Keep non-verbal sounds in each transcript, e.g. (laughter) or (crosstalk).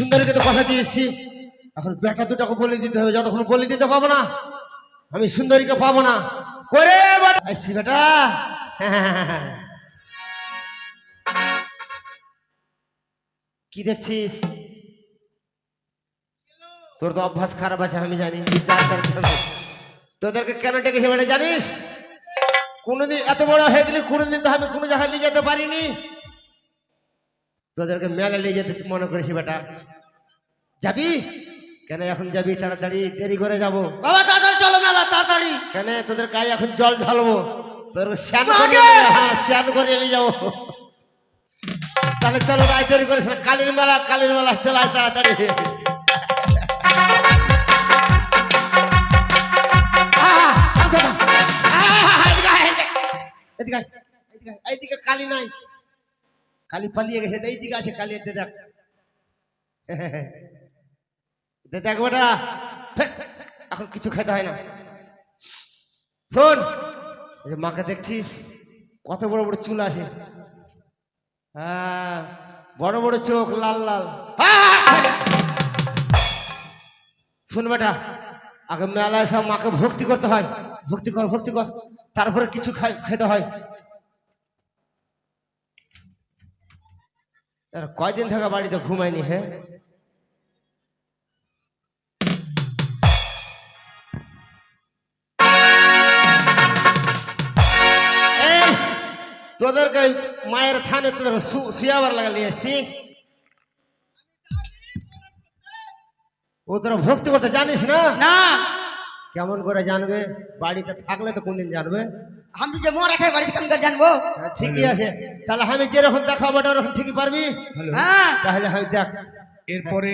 সুন্দরীকে তো কথা দিয়েছি। এখন বেটা দুটাকে বলে দিতে হবে, যতক্ষণ বলে দিতে পাবো না, আমি সুন্দরীকে পাবো না। করে বেটা। আসছি বেটা। কি দেখছিস? তোর তো অভ্যাস খারাপ আছে, আমি জানি। তোদেরকে কেন ডেকেছি বেটা, জানিস? কোনোদিন এত বড় হয়ে গেলি, কোনোদিন তো আমি কোনো জায়গায় নিয়ে যেতে পারিনি। তোদেরকে মেলা নিয়ে যেতে মনে করেছি বেটা। যাবি? কেন এখন যাবি তাড়াতাড়ি? দেরি করে যাব। বাবা তাড়াতাড়ি চলো মেলা তাড়াতাড়ি। কেন? তোদের গায়ে এখন জল ঢালবো। তোর স্নান করে হ্যাঁ স্নান করে নিয়ে যাব। তাহলে চলো রায় তৈরি করে কালীর মেলা কালীর মেলা চলাই তাড়াতাড়ি। এইদিকে কালী নাই। কালী পালিয়ে গেছে। এইদিকে আছে কালী দেখ (laughs) দেখ বেটা। এখন কিছু খেতে হয় না। শোন। মাকে দেখছিস? কত বড় বড় চুল আছে। হ্যাঁ বড় বড় চোখ, লাল লাল। শোন বেটা, আগে মেলায় সব মাকে ভক্তি করতে হয়। ভক্তি কর ভক্তি কর। তারপরে কিছু খেতে হয়। কয়দিন থাকা বাড়িতে ঘুমায়নি হ্যাঁ? তোদেরকে মায়ের থানে তোদের শুয়াবার লাগা নিয়ে এসছি ও তোরা ভক্তি করতে জানিস না? না। কেমন করে জানবে? বাড়িতে থাকলে তো কোনদিন জানবে? আমি যে মরা খাই বাড়িতে কেমন করে জানব? হ্যাঁ, ঠিকই আছে। তাহলে আমি যেরকম দেখাবো ওরকম ঠিকই পারবি? হ্যাঁ। তাহলে আমি দেখ। এরপরে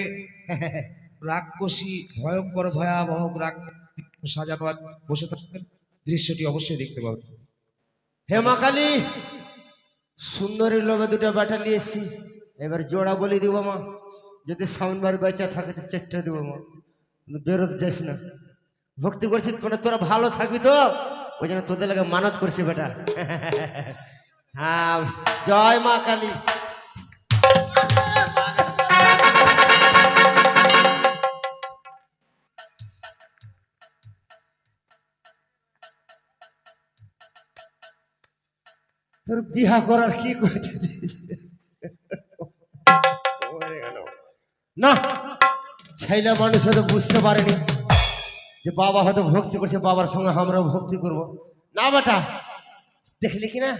রাক্ষসী ভয়ঙ্কর ভয়াবহ রাগ সাজানো বসে থাকবেন দৃশ্যটি অবশ্যই দেখতে পাবেন হে মা কালী সুন্দরী লোভে দুটো ব্যাটা নিয়ে এসছি এবার জোড়া বলি দিব মা। যদি সাউন্ড বার বেচা থাকে তো চেকটা দিব মা। বেরোতে যাস না। ভক্তি করছি মানে তোরা ভালো থাকবি তো। ওই জন্য তোদের লাগে মানত করছি বেটা। (laughs) হ্যাঁ জয় মা কালী। তোর বিহা করার কি করতে না ছেলে মানুষ হয়তো বুঝতে পারেনি যে বাবা হয়তো ভক্তি করছে বাবার সঙ্গে আমরাও ভক্তি করব। না বেটা দেখলি কি না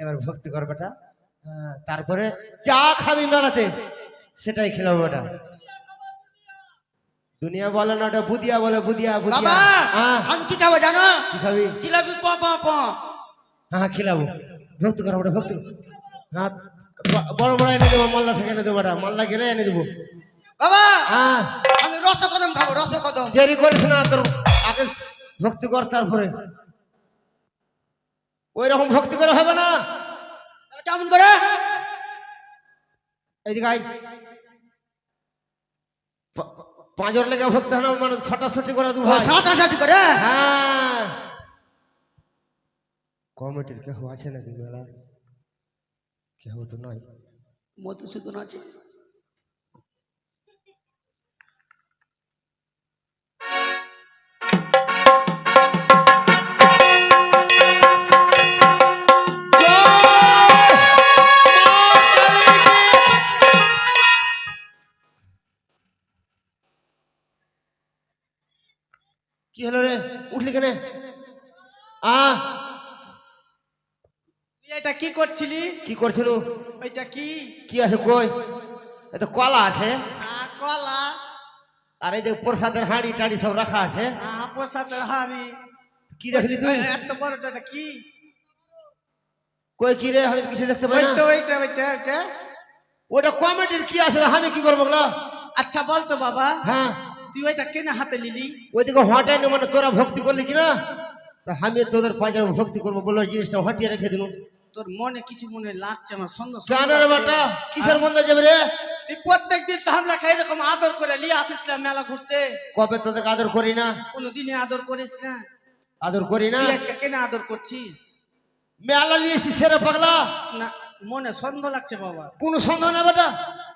এবার ভক্তি কর বেটা। তারপরে চা খাবি মেলাতে সেটাই খেলাম বেটা। দুনিয়া বলে না ওটা বুদিয়া বলে বুদিয়া বুদিয়া। হ্যাঁ। আমি কি খাব জানো? কি খাবি? জিলাপি প প প। হ্যাঁ খিলাবো। ভক্তি করো ওটা ভক্তি। হ্যাঁ বড় বড় এনে দেবো মালদা থেকে এনে দেবো ওটা মালদা গেলে এনে দেবো। বাবা! হ্যাঁ। আমি রসকদম খাব রসকদম দেরি করিস না তোর। আগে ভক্তি কর তারপরে। ওই রকম ভক্তি করে হবে না। কেমন করে? এইদিকে আয়। পাঁচর লেগে ভক্ত হয় না মানে ছটা ছটি করে দু ভাই। সাঁতা সাঁতি করে? হ্যাঁ। কমিটির কেহ আছে নাকি মেলা কেহ তো নয় মধুসূদন আছে কি হলো রে উঠলি কেন আ তুই এটা কি করছিলি? কি করছিল? ওইটা কি? কি আছে কই? এ তো কলা আছে। হ্যাঁ কলা। আর এই যে প্রসাদের হাঁড়ি টাড়ি সব রাখা আছে। হ্যাঁ প্রসাদের হাড়ি। কি দেখলি তুই? এত বড়টা এটা কি? কই কি রে আমি কিছু দেখতে পাই না। তো ওইটা ওইটা ওইটা। ওটা কমিটির কি আছে আমি কি করব গো আচ্ছা বলতো বাবা। হ্যাঁ। তুই ওইটা কেনে হাতে নিলি? ওইদিকে না মানে তোরা ভক্তি করলি কি না তা আমি তোদের পাঁচের ভক্তি করব বলল জিনিসটা হটিয়ে রেখে দিল তোর মনে কিছু মনে লাগছে আমার সন্দেহ কেন রে বেটা? কিসের মধ্যে যাবে রে? তুই প্রত্যেক দিন তো আমরা খাই এরকম আদর করে নিয়ে আসিস না মেলা ঘুরতে। কবে তোদেরকে আদর করি না? কোনো দিনে আদর করিস না। আদর করি না? আজকে কেনে আদর করছিস? মেলা নিয়েছি সেরে পাগলা? না মনে সন্দেহ লাগছে বাবা। কোনো সন্দেহ না বেটা?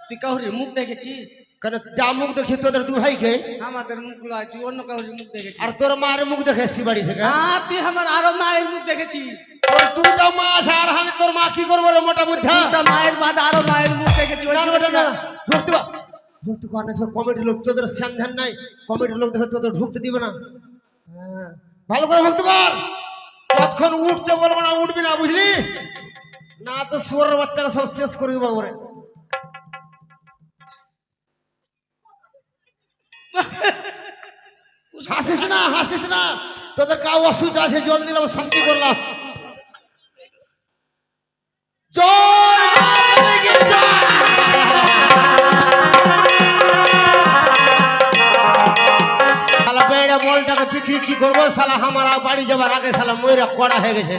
তুই কাউরির মুখ দেখেছিস? কেন যা মুখ দেখি তোদের দু ভাইকে আমাদের মুখ লয় তুই অন্য মুখ দেখেছিস আর তোর মায়ের মুখ বাড়ি থেকে হ্যাঁ তুই আমার আরও মায়ের মুখ দেখেছিস তোর দুটা মা আছে আর আমি তোর মা কি করব রে মোটা বুদ্ধা দুটা মায়ের বাদ আরও মায়ের মুখ দেখেছি না, না, কর। না, কমিটির লোক তোদের সন্ধান নাই কমিটির লোক দেখে তোদের ঢুকতে দিবে না হ্যাঁ, ভালো করে ভক্ত কর তৎক্ষণ উঠতে বলব না উঠবি না বুঝলি না তো সুরের বাচ্চাকে সব শেষ করে দেবো হাসিস না হাসিস না। তোদের কাউ অসুবিধা আছে, জল দিলাম, শান্তি করলাম। কি করব? শালা আমার বাড়ি যাবার আগে কড়া হয়ে গেছে।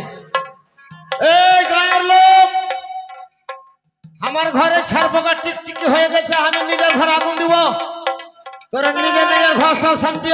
আমার ঘরে ছাড়পোকা টিকটিকি হয়ে গেছে, আমি নিজের ঘরে আগুন দিব। भाषा शांति